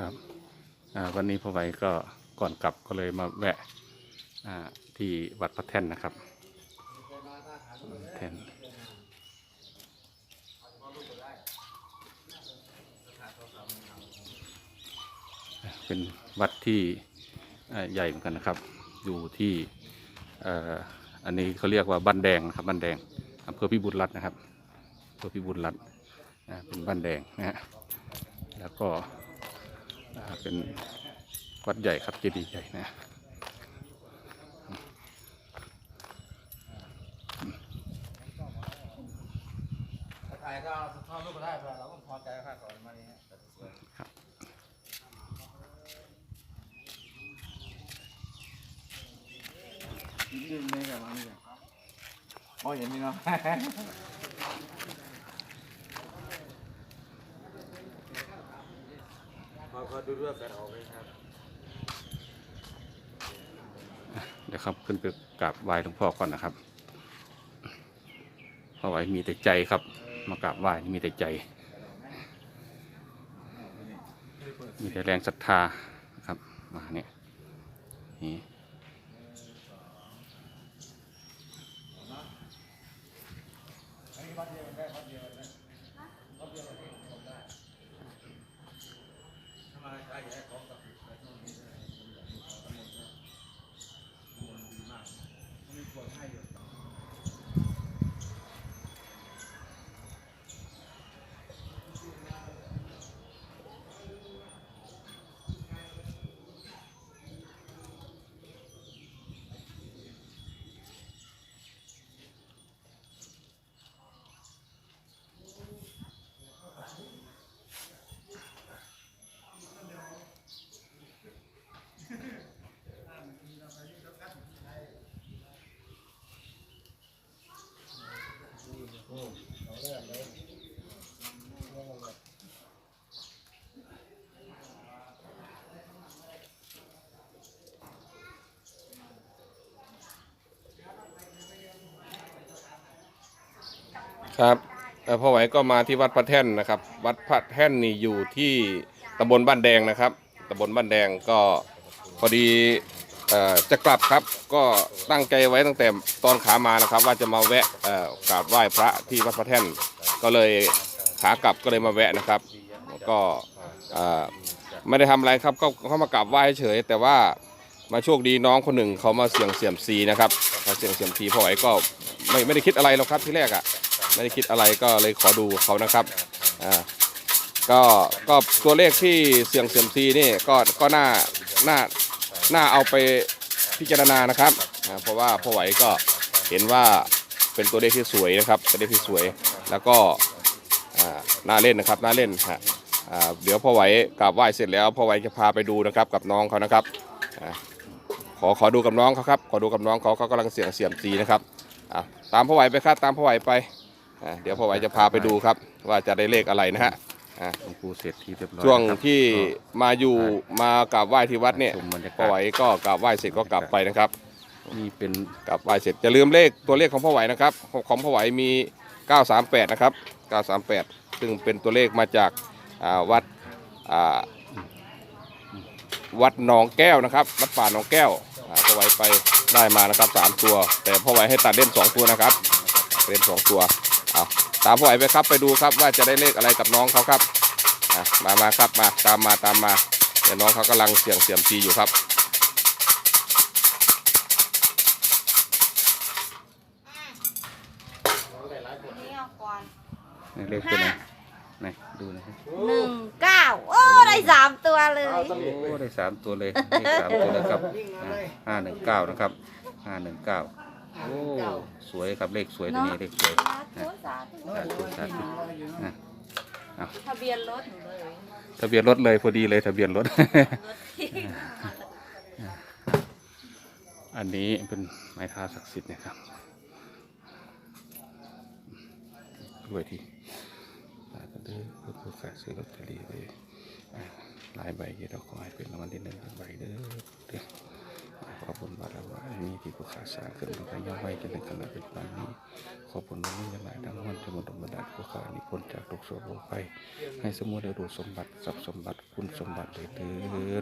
ครับวันนี้พ่อไหวก็ก่อนกลับก็เลยมาแวะที่วัดพระแท่นนะครับแท่นเป็นวัดที่ใหญ่เหมือนกันนะครับ อยู่ที่ออันนี้เขาเรียกว่าบ้านแดงนะครับบ้านแดงอำเภอพิบูลรัตน์นะครับอำเภอพิบูลรัตน์เป็นบ้านแดงนะฮะแล้วก็ เป็นวัดใหญ่ครับเจดีย์ใหญ่นะถ่ายก็เอาทอดรูปก็ได้เราก็พอใจค่าก่อนมานี้ครับยืนนี่กับมานี่อ๋อเห็นนี่เนาะ ขอดูด้วยแฟนออกเลยครับเดี๋ยวครับขึ้นไปกราบไหว้หลวงพ่อก่อนนะครับพ่อไหว้มีแต่ใจครับ มากราบไหว้มีแต่ใจ มีแต่แรงศรัทธาครับมาเนี่ยนี่ ถ้ามาใกล้แย่ของกับมีคนให้อยู่ ครับพ่อไหวก็มาที่วัดพระแท่นนะครับ วัดพระแท่นนี่อยู่ที่ตำบลบ้านแดงนะครับตำบลบ้านแดงก็พอดี จะกลับครับก็ตั้งใจไว้ตั้งแต่ตอนขามานะครับ ว่าจะมาแวะกราบไหว้พระที่วัดพระแท่น ก็เลยขากลับก็เลยมาแวะนะครับ ก็ไม่ได้ทำอะไรครับก็เข้ามากราบไหว้เฉย แต่ว่ามาโชคดีน้องคนหนึ่งเขามาเสี่ยงเสี่ยมซีนะครับมาเสี่ยงเสี่ยมซีพ่อไหวก็ไม่ไม่ได้คิดอะไรหรอกครับที่แรกอะไม่ได้คิดอะไรก็เลยขอดูเขานะครับอ่าก็ก็ตัวเลขที่เสี่ยงเซียมซีนี่ก็ก็น่าน่า น่าเอาไปพิจารณานะครับเพราะว่าพ่อไหวก็เห็นว่าเป็นตัวเลขที่สวยนะครับเป็นเลขที่สวยแล้วก็อ่าน่าเล่นนะครับน่าเล่นฮะอ่าเดี๋ยวพ่อไหวกราบไหว้เสร็จแล้วพ่อไหวจะพาไปดูนะครับกับน้องเขานะครับอ่าขอขอดูกับน้องเขาครับขอดูกับน้องเขาเขากำลังเสี่ยงเซียมซีนะครับอ่าตามพ่อไหวไปครับตามพ่อไหวไปอ่าเดี๋ยวพ่อไหวจะพาไปดูครับว่าจะได้เลขอะไรนะฮะ อ่าหลวงปู่เสร็จที่เรียบร้อยช่วงนะครับที่ก็มาอยู่มากราบไหว้ที่วัดเนี่ยชมบรรยากาศพ่อไหวก็กราบไหว้เสร็จก็กลับไปนะครับนี่เป็นกราบไหว้เสร็จอย่าลืมเลขตัวเลขของพ่อไหวนะครับของของพ่อไหวมี 938 นะครับ 938 ซึ่งเป็นตัวเลขมาจากอ่าวัดอ่าวัดหนองแก้วนะครับ วัดป่าหนองแก้วอ่าพ่อไหวไปได้มานะครับสามตัว แต่พ่อไหวให้ตัดเล่นสองตัวนะครับ เล่นสองตัว เอาตามพ่อไหวไปครับไปดูครับว่าจะได้เลขอะไรกับน้องเขาครับอะมามาครับมาตามมาตามมาเดี๋ยวน้องเขากำลังเสี่ยงเสี่ยมซีอยู่ครับนี่เอาก่อนเลขตัวไหนไหนดูหนะครับหนึ่งเก้าโอ้ได้สามตัวเลย โอ้ได้สามตัวเลยเลขสามตัวเลยครับห้าหนึ่งเก้านะครับห้าหนึ่งเก้า โอ้สวยครับเลขสวยตัวนี้เลขสวยสาธุสาธุสาธุสาธุอะทะเบียนรถหนูเลยทะเบียนรถเลยพอดีเลยทะเบียนรถรถที่อันนี้เป็นไม้ท้าศักดิ์สิทธิ์นะครับด้วยที่ลายกระดือเพื่อผู้ขายซื้อลอตเตอรี่ไปอ่าหลายใบเดี๋ยวเราขอให้เป็นรางวัลที่หนึ่งใบเด้อเด้ อขอบคุณบารมีที่ผู้ขาสร้างขึ้นมายังไว้จนในขณะปัจจุบันนี้ ขอบคุณพระมุขหลายดังมันจมุดบันดาลผู้ขานิพนจากทุกโศกโรคภัยให้สมุทรได้รู้สมบัติทรัพย์สมบัติคุณสมบัติเลยเดิ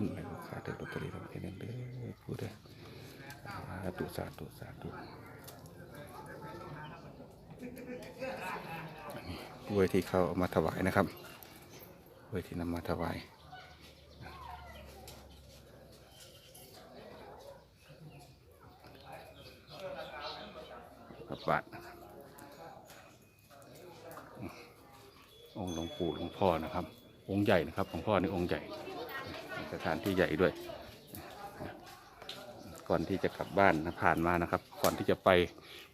นในผู้ขาได้ลอตเตอรี่ทำเป็นเดินผู้เด้อสาธุสาธุสาธุอันนี้วยที่เขาเอามาถวายนะครับกล้วยที่นำมาถวาย พระ บาทองค์หลวงปู่หลวงพ่อนะครับ องค์ใหญ่นะครับหลวงพ่อนี่องค์ใหญ่สถานที่ใหญ่ด้วย ก่อนที่จะกลับบ้านนะผ่านมานะครับ ก่อนที่จะไป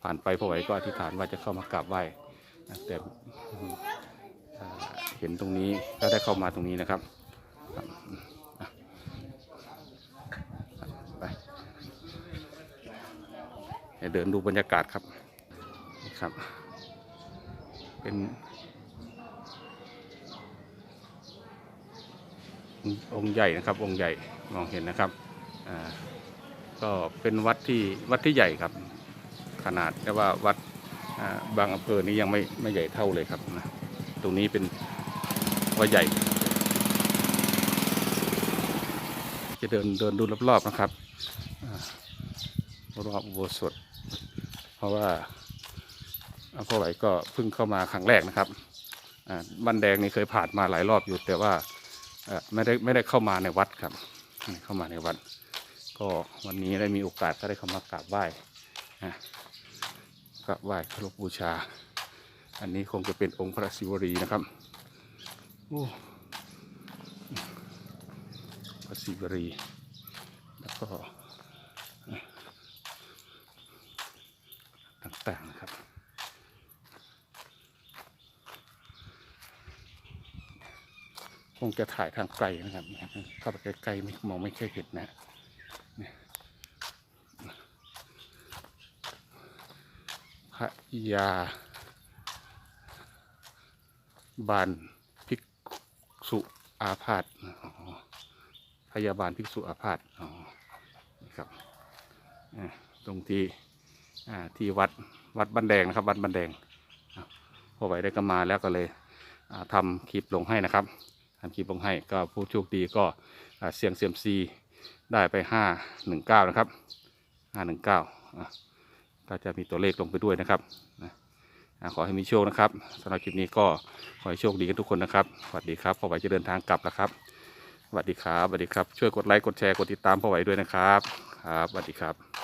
ผ่านไปพ่อไหวก็อธิษฐานว่าจะเข้ามากราบไหว้แต่เห็นตรงนี้ก็ได้เข้ามาตรงนี้นะครับไปเดินดูบรรยากาศครับ นี่ครับ เป็นองค์ใหญ่นะครับ องค์ใหญ่มองเห็นนะครับก็เป็นวัดที่วัดที่ใหญ่ครับ ขนาดแต่ว่าวัดบางอำเภอนี้ยังไม่ไม่ใหญ่เท่าเลยครับนะตรงนี้เป็นวัดใหญ่ จะเดินเดินดูรอบๆนะครับอรอบโบสถเพราะว่า พ่อไหวก็เพิ่งเข้ามาครั้งแรกนะครับบ้านแดงนี่เคยผ่านมาหลายรอบอยู่แต่ว่าไม่ได้ไม่ได้เข้ามาในวัดครับเข้ามาในวัด ก็วันนี้ได้มีโอกาสก็ได้เข้ามากราบไหว้กราบไหว้เคารพบูชา อันนี้คงจะเป็นองค์พระศิวรีนะครับโอ้พระศิวรีแล้วก็ต่างๆนะครับ คงจะถ่ายทางไกลนะครับเข้าไปใกล้ๆไม่มองไม่ค่อยเห็นนะพระยาบานภิกษุอาพาธพยาบาลภิกษุอาพาธนะครับตรงที่ที่วัดวัดบันแดงนะครับวัดบันแดงพอไหวได้ก็มาแล้วก็เลยทำคลิปลงให้นะครับ ทำคลิปลงให้ก็ผู้โชคดีก็เสียงเซียมซีได้ไปห้าหนึ่งเก้านะครับห้าหนึ่งเก้าก็จะมีตัวเลขลงไปด้วยนะครับขอให้มีโชคนะครับสำหรับคลิปนี้ก็ขอให้โชคดีกันทุกคนนะครับสวัสดีครับพอไหวจะเดินทางกลับแล้วครับสวัสดีครับสวัสดีครับช่วยกดไลค์กดแชร์กดติดตามพอไหวด้วยนะครับครับสวัสดีครับ